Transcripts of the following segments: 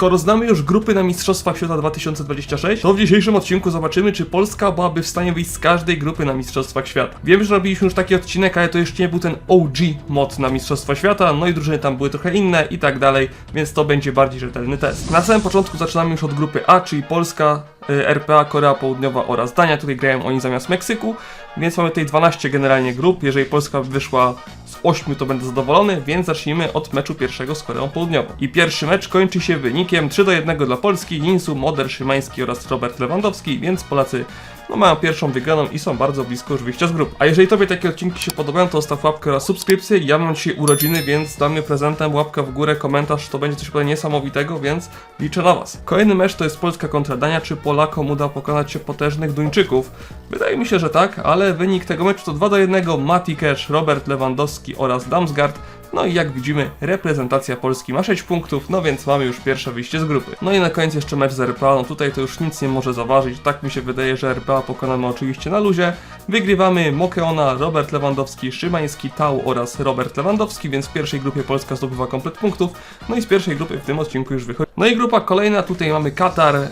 Skoro znamy już grupy na Mistrzostwach Świata 2026, to w dzisiejszym odcinku zobaczymy, czy Polska byłaby w stanie wyjść z każdej grupy na Mistrzostwach Świata. Wiem, że robiliśmy już taki odcinek, ale to jeszcze nie był ten OG mod na Mistrzostwa Świata, no i drużyny tam były trochę inne i tak dalej, więc to będzie bardziej rzetelny test. Na samym początku zaczynamy już od grupy A, czyli Polska, y, RPA, Korea Południowa oraz Dania. Tutaj grają oni zamiast Meksyku, więc mamy tutaj 12 generalnie grup. Jeżeli Polska wyszła z 8, to będę zadowolony, więc zacznijmy od meczu pierwszego z Koreą Południową. I pierwszy mecz kończy się wynikiem 3 do 1 dla Polski, Jinsu, Moder, Szymański oraz Robert Lewandowski, więc Polacy no mają pierwszą wygraną i są bardzo blisko już wyjścia z grup. A jeżeli Tobie takie odcinki się podobają, to zostaw łapkę oraz subskrypcję. Ja mam dzisiaj urodziny, więc mnie prezentem łapka w górę, komentarz, to będzie coś naprawdę niesamowitego, więc liczę na Was. Kolejny mecz to jest Polska kontra Dania. Czy Polakom uda pokonać się potężnych Duńczyków? Wydaje mi się, że tak, ale wynik tego meczu to 2 do 1. Mati Cash, Robert Lewandowski oraz Damsgaard. No i jak widzimy, reprezentacja Polski ma 6 punktów, no więc mamy już pierwsze wyjście z grupy. No i na koniec jeszcze mecz z RPA, no tutaj to już nic nie może zaważyć, tak mi się wydaje, że RPA pokonamy oczywiście na luzie. Wygrywamy Mokeona, Robert Lewandowski, Szymański, Tau oraz Robert Lewandowski, więc w pierwszej grupie Polska zdobywa komplet punktów, no i z pierwszej grupy w tym odcinku już wychodzi. No i grupa kolejna, tutaj mamy Katar, e,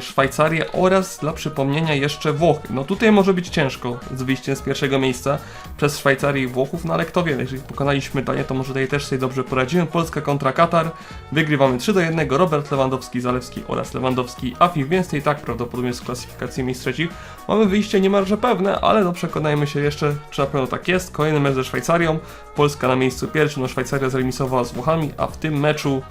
Szwajcarię oraz dla przypomnienia jeszcze Włochy. No tutaj może być ciężko z wyjściem z pierwszego miejsca przez Szwajcarię i Włochów, no ale kto wie, jeżeli pokonaliśmy Danię, to może tutaj też sobie dobrze poradzimy. Polska kontra Katar, wygrywamy 3 do 1, Robert Lewandowski, Zalewski oraz Lewandowski, Afif, więc i tak prawdopodobnie z klasyfikacji miejsc trzecich mamy wyjście niemalże pewne, ale no przekonajmy się jeszcze, czy na pewno tak jest. Kolejny mecz ze Szwajcarią, Polska na miejscu pierwszym, no Szwajcaria zremisowała z Włochami, a w tym meczu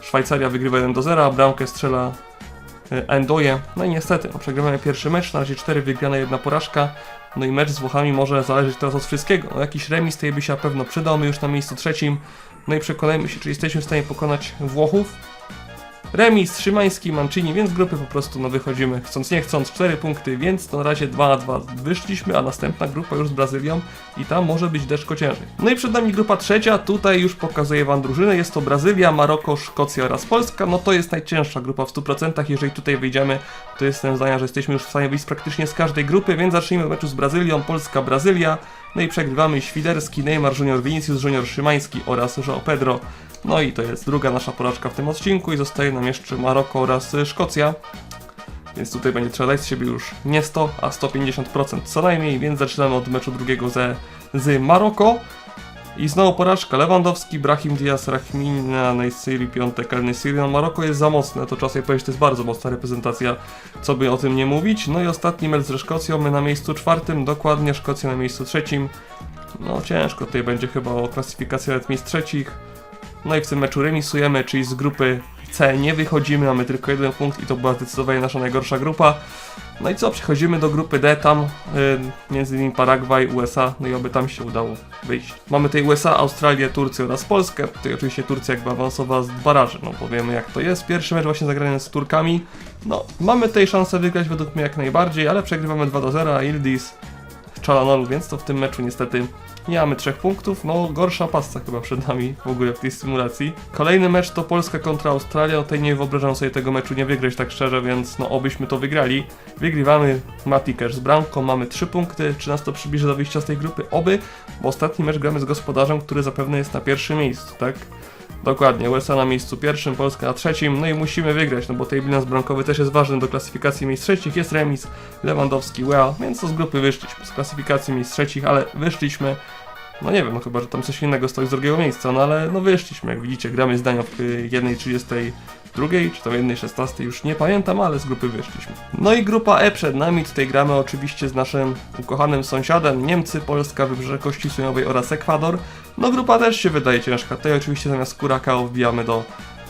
Szwajcaria wygrywa 1 do 0, a bramkę strzela e, Endoje. No i niestety, no, przegrywamy pierwszy mecz, na razie 4 wygrane, jedna porażka. No i mecz z Włochami może zależeć teraz od wszystkiego. No, jakiś remis tej by się na pewno przydał, my już na miejscu trzecim. No i przekonajmy się, czy jesteśmy w stanie pokonać Włochów. Remis, Szymański, Mancini, więc z grupy po prostu no wychodzimy chcąc nie chcąc 4 punkty, więc na razie 2 na 2 wyszliśmy, a następna grupa już z Brazylią i tam może być deszko ciężej. No i przed nami grupa trzecia, tutaj już pokazuję wam drużyny, jest to Brazylia, Maroko, Szkocja oraz Polska, no to jest najcięższa grupa w 100%, jeżeli tutaj wyjdziemy, to jestem zdania, że jesteśmy już w stanie wyjść praktycznie z każdej grupy, więc zacznijmy meczu z Brazylią, Polska, Brazylia, no i przegrywamy Świderski, Neymar Junior, Vinicius Junior, Szymański oraz João Pedro. No i to jest druga nasza porażka w tym odcinku i zostaje nam jeszcze Maroko oraz Szkocja. Więc tutaj będzie trzeba dać z siebie już nie 100, a 150% co najmniej, więc zaczynamy od meczu drugiego ze, z Maroko. I znowu porażka Lewandowski, Brahim Diaz, Rahmina, Neysiri, Piątek, El Neysiri. No Maroko jest za mocne, to czasem powiedzieć, to jest bardzo mocna reprezentacja, co by o tym nie mówić. No i ostatni mecz ze Szkocją, my na miejscu czwartym, dokładnie Szkocja na miejscu trzecim. No ciężko tutaj będzie chyba o klasyfikację nawet miejsc trzecich. No i w tym meczu remisujemy, czyli z grupy C nie wychodzimy, mamy tylko jeden punkt i to była zdecydowanie nasza najgorsza grupa. No i co, przechodzimy do grupy D, tam y, między innymi Paragwaj, USA, no i oby tam się udało wyjść. Mamy tutaj USA, Australię, Turcję oraz Polskę. Tutaj oczywiście Turcja jakby awansowała z dwa razy, no powiemy jak to jest. Pierwszy mecz właśnie zagrany z Turkami. No, mamy tutaj szansę wygrać według mnie jak najbardziej, ale przegrywamy 2 do 0, a Ildis Czalanolu, więc to w tym meczu niestety nie mamy trzech punktów, no gorsza pasca chyba przed nami w ogóle w tej symulacji. Kolejny mecz to Polska kontra Australia, no tutaj nie wyobrażam sobie tego meczu nie wygrać tak szczerze, więc no obyśmy to wygrali. Wygrywamy Mati Cash z bramką, mamy trzy punkty, czy nas to przybliży do wyjścia z tej grupy? Oby, bo ostatni mecz gramy z gospodarzem, który zapewne jest na pierwszym miejscu, tak? Dokładnie, USA na miejscu pierwszym, Polska na trzecim, no i musimy wygrać, no bo tej bilans bramkowy też jest ważny do klasyfikacji miejsc trzecich, jest remis, Lewandowski, Wea, więc to z grupy wyszliśmy, z klasyfikacji miejsc trzecich, ale wyszliśmy, no nie wiem, no chyba, że tam coś innego stoi z drugiego miejsca, no ale no wyszliśmy, jak widzicie, gramy zdania w y, 1.32, czy tam 1.16, już nie pamiętam, ale z grupy wyszliśmy. No i grupa E przed nami, tutaj gramy oczywiście z naszym ukochanym sąsiadem, Niemcy, Polska, Wybrzeże Kości Słoniowej oraz Ekwador. No grupa też się wydaje ciężka, tutaj oczywiście zamiast Kurakao wbijamy do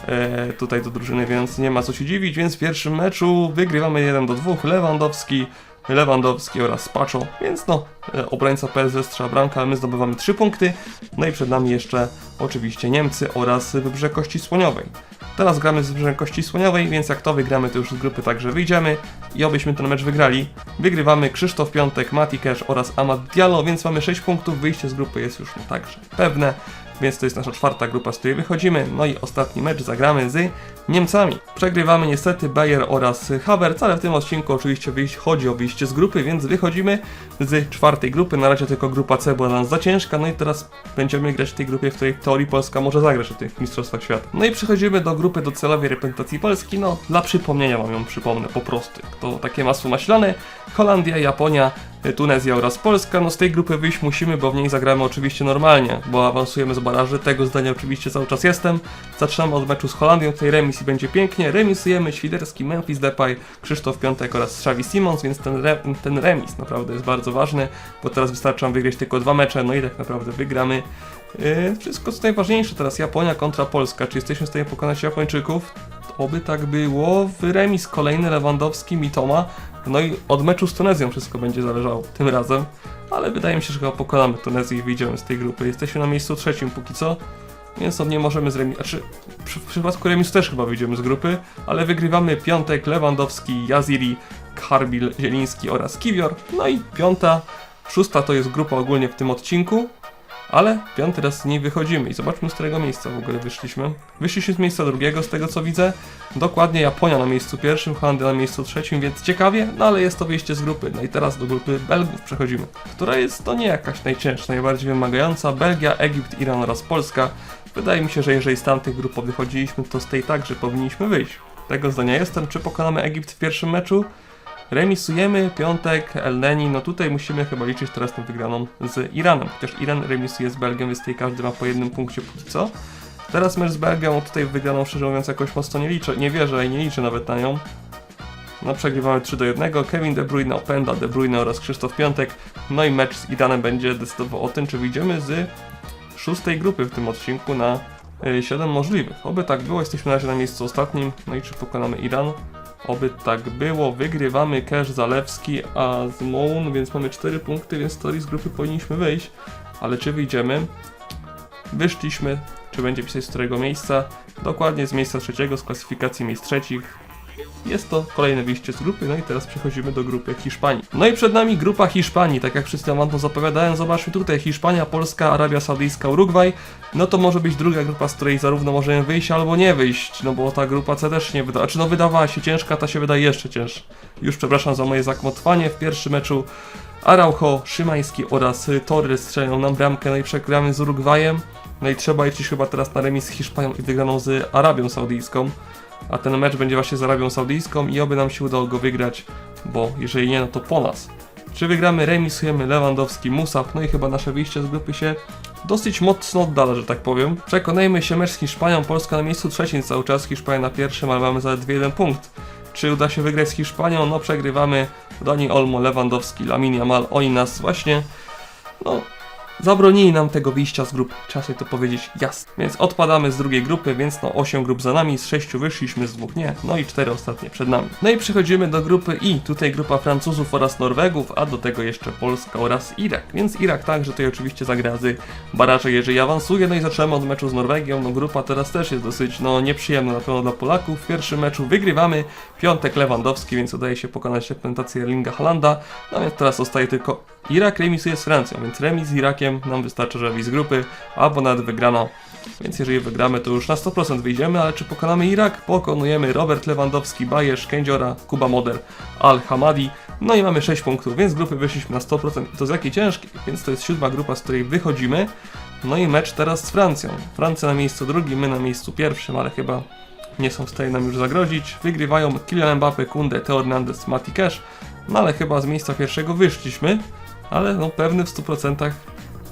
e, tutaj do drużyny, więc nie ma co się dziwić, więc w pierwszym meczu wygrywamy 1 do 2, Lewandowski, Lewandowski oraz Pacho, więc no, e, obrońca PSW strzela my zdobywamy 3 punkty, no i przed nami jeszcze oczywiście Niemcy oraz Wybrzeże Kości Słoniowej. Teraz gramy z Wybrzeżem Kości Słoniowej, więc jak to wygramy, to już z grupy także wyjdziemy i obyśmy ten mecz wygrali. Wygrywamy Krzysztof Piątek, Mati Cash oraz Amad Diallo, więc mamy 6 punktów, wyjście z grupy jest już no także pewne. Więc to jest nasza czwarta grupa, z której wychodzimy. No i ostatni mecz zagramy z Niemcami. Przegrywamy niestety Bayer oraz Havertz, ale w tym odcinku oczywiście chodzi o wyjście z grupy, więc wychodzimy z czwartej grupy. Na razie tylko grupa C była dla nas za ciężka, no i teraz będziemy grać w tej grupie, w której w teorii Polska może zagrać w tych Mistrzostwach Świata. No i przechodzimy do grupy docelowej reprezentacji Polski, no dla przypomnienia wam ją przypomnę po prostu. To takie masło maślane, Holandia, Japonia, Tunezja oraz Polska. No z tej grupy wyjść musimy, bo w niej zagramy oczywiście normalnie, bo awansujemy z baraży, tego zdania oczywiście cały czas jestem. Zaczynamy od meczu z Holandią, tutaj remis i będzie pięknie. Remisujemy Świderski, Memphis Depay, Krzysztof Piątek oraz Xavi Simons, więc ten, re, ten remis naprawdę jest bardzo ważny, bo teraz wystarczy nam wygrać tylko dwa mecze, no i tak naprawdę wygramy. Yy, wszystko co najważniejsze teraz, Japonia kontra Polska. Czy jesteśmy w stanie pokonać Japończyków? Oby tak było. W remis kolejny Lewandowski, Mitoma. No i od meczu z Tunezją wszystko będzie zależało tym razem. Ale wydaje mi się, że chyba pokonamy Tunezję i wyjdziemy z tej grupy. Jesteśmy na miejscu trzecim póki co. Więc no nie możemy zremisować. Znaczy, przy, w przypadku remisu też chyba wyjdziemy z grupy, ale wygrywamy piątek, Lewandowski, Yaziri, Karbil, Zieliński oraz Kiwior. No i piąta, szósta to jest grupa ogólnie w tym odcinku. Ale piąty raz z niej wychodzimy i zobaczmy z którego miejsca w ogóle wyszliśmy. Wyszliśmy z miejsca drugiego, z tego co widzę. Dokładnie Japonia na miejscu pierwszym, Holandia na miejscu trzecim, więc ciekawie, no ale jest to wyjście z grupy. No i teraz do grupy Belgów przechodzimy, która jest to nie jakaś najcięższa, najbardziej wymagająca. Belgia, Egipt, Iran oraz Polska. Wydaje mi się, że jeżeli z tamtych grup wychodziliśmy, to z tej także powinniśmy wyjść. Tego zdania jestem. Czy pokonamy Egipt w pierwszym meczu? Remisujemy, piątek, Elneni, no tutaj musimy chyba liczyć teraz na wygraną z Iranem, chociaż Iran remisuje z Belgią, więc tutaj każdy ma po jednym punkcie póki co. Teraz mecz z Belgią, tutaj wygraną szczerze mówiąc jakoś mocno nie liczę, nie wierzę i nie liczę nawet na nią. No przegrywamy 3 do 1, Kevin De Bruyne opęda De Bruyne oraz Krzysztof Piątek, no i mecz z Iranem będzie decydował o tym, czy wyjdziemy z szóstej grupy w tym odcinku na 7 możliwych. Oby tak było, jesteśmy na razie na miejscu ostatnim, no i czy pokonamy Iran? Oby tak było, wygrywamy Cash Zalewski, a z Moon, więc mamy 4 punkty, więc story z grupy powinniśmy wyjść. Ale czy wyjdziemy? Wyszliśmy, czy będzie pisać z którego miejsca? Dokładnie z miejsca trzeciego, z klasyfikacji miejsc trzecich. Jest to kolejne wyjście z grupy, no i teraz przechodzimy do grupy Hiszpanii. No i przed nami grupa Hiszpanii, tak jak wszyscy wam to zapowiadałem, zobaczmy tutaj Hiszpania, Polska, Arabia Saudyjska, Urugwaj. No to może być druga grupa, z której zarówno możemy wyjść albo nie wyjść, no bo ta grupa C też nie wyda, znaczy no wydawała się ciężka, ta się wydaje jeszcze cięższa. Już przepraszam za moje zakmotwanie, w pierwszym meczu Araujo, Szymański oraz Torres strzelają nam bramkę, no i przegramy z Urugwajem. No i trzeba liczyć chyba teraz na remis z Hiszpanią i wygraną z Arabią Saudyjską. A ten mecz będzie właśnie z Arabią Saudyjską i oby nam się udało go wygrać, bo jeżeli nie, no to po nas. Czy wygramy, remisujemy Lewandowski, Musab, no i chyba nasze wyjście z grupy się dosyć mocno oddala, że tak powiem. Przekonajmy się, mecz z Hiszpanią, Polska na miejscu trzecim cały czas, Hiszpania na pierwszym, ale mamy zaledwie jeden punkt. Czy uda się wygrać z Hiszpanią? No przegrywamy. Dani Olmo, Lewandowski, Lamin Yamal, oni nas właśnie, no, zabronili nam tego wyjścia z grup, trzeba sobie to powiedzieć jasno. Więc odpadamy z drugiej grupy, więc no 8 grup za nami, z 6 wyszliśmy, z dwóch nie, no i 4 ostatnie przed nami. No i przechodzimy do grupy I, tutaj grupa Francuzów oraz Norwegów, a do tego jeszcze Polska oraz Irak. Więc Irak także tutaj oczywiście zagra z baraże, jeżeli awansuje, no i zaczynamy od meczu z Norwegią, no grupa teraz też jest dosyć, no nieprzyjemna na pewno dla Polaków. W pierwszym meczu wygrywamy, piątek Lewandowski, więc udaje się pokonać reprezentację Erlinga Halanda, więc teraz zostaje tylko Irak remisuje z Francją, więc remis z Irakiem nam wystarczy, że wyjść z grupy, albo nawet wygrano. Więc jeżeli wygramy, to już na 100% wyjdziemy, ale czy pokonamy Irak? Pokonujemy Robert Lewandowski, Bajesz, Kędziora, Kuba Moder, Al-Hamadi. No i mamy 6 punktów, więc z grupy wyszliśmy na 100%. To jest jakie ciężkie, więc to jest siódma grupa, z której wychodzimy. No i mecz teraz z Francją. Francja na miejscu drugim, my na miejscu pierwszym, ale chyba nie są w stanie nam już zagrozić. Wygrywają Kylian Mbappe, Kunde, Teo Hernandez, Mati Cash. No ale chyba z miejsca pierwszego wyszliśmy, ale no pewny w 100%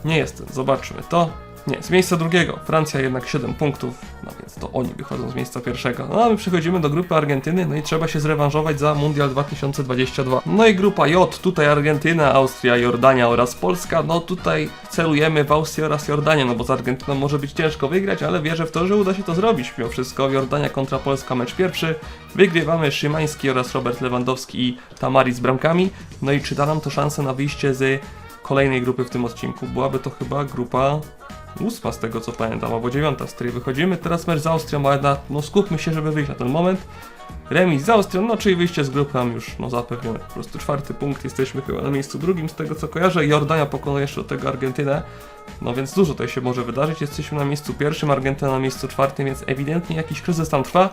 nie jestem. Zobaczmy to. Nie, z miejsca drugiego. Francja jednak 7 punktów, no więc to oni wychodzą z miejsca pierwszego. No a my przechodzimy do grupy Argentyny, no i trzeba się zrewanżować za Mundial 2022. No i grupa J, tutaj Argentyna, Austria, Jordania oraz Polska. No tutaj celujemy w Austrię oraz Jordanię, no bo z Argentyną może być ciężko wygrać, ale wierzę w to, że uda się to zrobić. Mimo wszystko Jordania kontra Polska, mecz pierwszy. Wygrywamy Szymański oraz Robert Lewandowski i Tamari z bramkami. No i czy da nam to szansę na wyjście z kolejnej grupy w tym odcinku? Byłaby to chyba grupa ósma z tego co pamiętam, albo dziewiąta, z której wychodzimy. Teraz mecz z Austrią, ale na, no skupmy się, żeby wyjść na ten moment. Remis z Austrią, no czyli wyjście z grupy mam już no zapewnione. Po prostu czwarty punkt, jesteśmy chyba na miejscu drugim z tego co kojarzę. Jordania pokonuje jeszcze do tego Argentynę. No więc dużo tutaj się może wydarzyć. Jesteśmy na miejscu pierwszym, Argentyna na miejscu czwartym, więc ewidentnie jakiś kryzys tam trwa.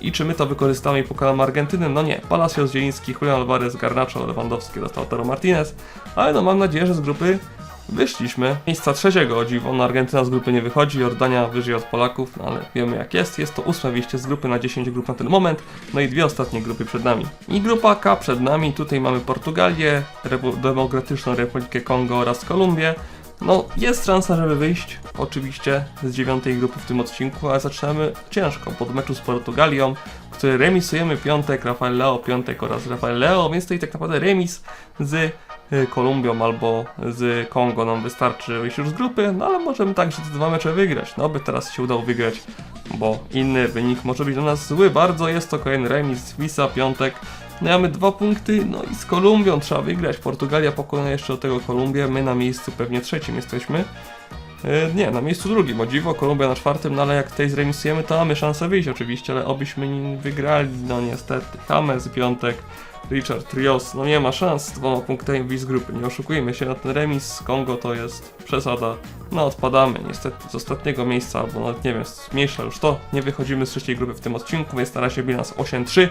I czy my to wykorzystamy i pokonamy Argentynę? No nie. Palacios, Zieliński, Julian Alvarez, Garnacho, Lewandowski oraz Lautaro Martinez. Ale no mam nadzieję, że z grupy wyszliśmy. Miejsca trzeciego o dziwo, no Argentyna z grupy nie wychodzi, Jordania wyżej od Polaków, no ale wiemy jak jest. Jest to ósme wyjście z grupy na 10 grup na ten moment, no i dwie ostatnie grupy przed nami. I grupa K przed nami, tutaj mamy Portugalię, Repu- Demokratyczną Republikę Kongo oraz Kolumbię. No, jest szansa, żeby wyjść, oczywiście, z dziewiątej grupy w tym odcinku, ale zaczynamy ciężko, pod meczu z Portugalią, w której remisujemy piątek, Rafael Leo piątek oraz Rafael Leo, więc tutaj tak naprawdę remis z Kolumbią albo z Kongo nam wystarczy, wyjść już z grupy, no ale możemy także te dwa mecze wygrać, no by teraz się udało wygrać, bo inny wynik może być dla nas zły bardzo, jest to kolejny remis, Wisa piątek, no mamy dwa punkty, no i z Kolumbią trzeba wygrać. Portugalia pokona jeszcze do tego Kolumbię, my na miejscu pewnie trzecim jesteśmy. E, Nie, na miejscu drugim, o dziwo, Kolumbia na czwartym, no ale jak tutaj zremisujemy, to mamy szansę wyjść oczywiście, ale obyśmy wygrali, no niestety. James piątek, Richard Rios, no nie ma szans z dwoma punktami wyjść z grupy, nie oszukujmy się, na ten remis z Kongo to jest przesada. No odpadamy niestety z ostatniego miejsca, albo nawet nie wiem, mniejsza już to, nie wychodzimy z trzeciej grupy w tym odcinku, więc na razie bilans 8-3.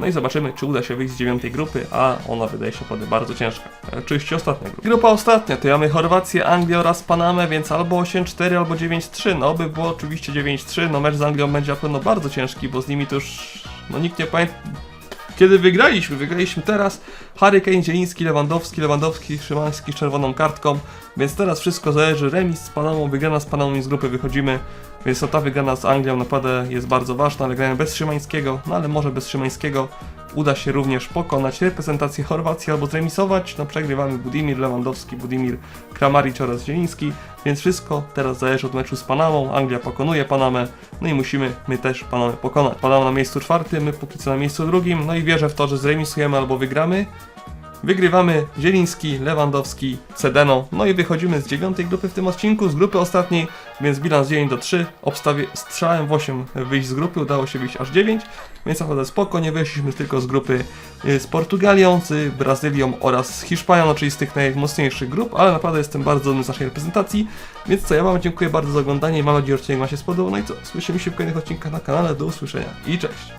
No i zobaczymy, czy uda się wyjść z dziewiątej grupy, a ona wydaje się naprawdę bardzo ciężka. E, Oczywiście ostatnia grupa. Grupa ostatnia, to mamy Chorwację, Anglię oraz Panamę, więc albo 8-4, albo 9-3. No by było oczywiście 9-3, no mecz z Anglią będzie na pewno bardzo ciężki, bo z nimi to już, no nikt nie pamięta, kiedy wygraliśmy, wygraliśmy teraz. Harry Kane, Zieliński, Lewandowski, Lewandowski, Szymański z czerwoną kartką, więc teraz wszystko zależy, remis z Panamą, wygrana z Panamą i z grupy wychodzimy, więc ta wygrana z Anglią naprawdę jest bardzo ważna, ale grałem bez Szymańskiego, no ale może bez Szymańskiego uda się również pokonać reprezentację Chorwacji albo zremisować, no przegrywamy Budimir, Lewandowski, Budimir, Kramaric oraz Zieliński, więc wszystko teraz zależy od meczu z Panamą, Anglia pokonuje Panamę, no i musimy my też Panamę pokonać. Panama na miejscu czwartym, my póki co na miejscu drugim, no i wierzę w to, że zremisujemy albo wygramy. Wygrywamy Zieliński, Lewandowski, Sedeno, no i wychodzimy z dziewiątej grupy w tym odcinku, z grupy ostatniej, więc bilans 9 do 3, obstawię, strzałem w 8 wyjść z grupy, udało się wyjść aż 9, więc naprawdę spoko, nie wyszliśmy tylko z grupy y, z Portugalią, z Brazylią oraz z Hiszpanią, no czyli z tych najmocniejszych grup, ale naprawdę jestem bardzo dumny z naszej reprezentacji, więc co, ja wam dziękuję bardzo za oglądanie, mam nadzieję, że odcinek wam się spodobał, no i co, słyszymy się w kolejnych odcinkach na kanale, do usłyszenia i cześć!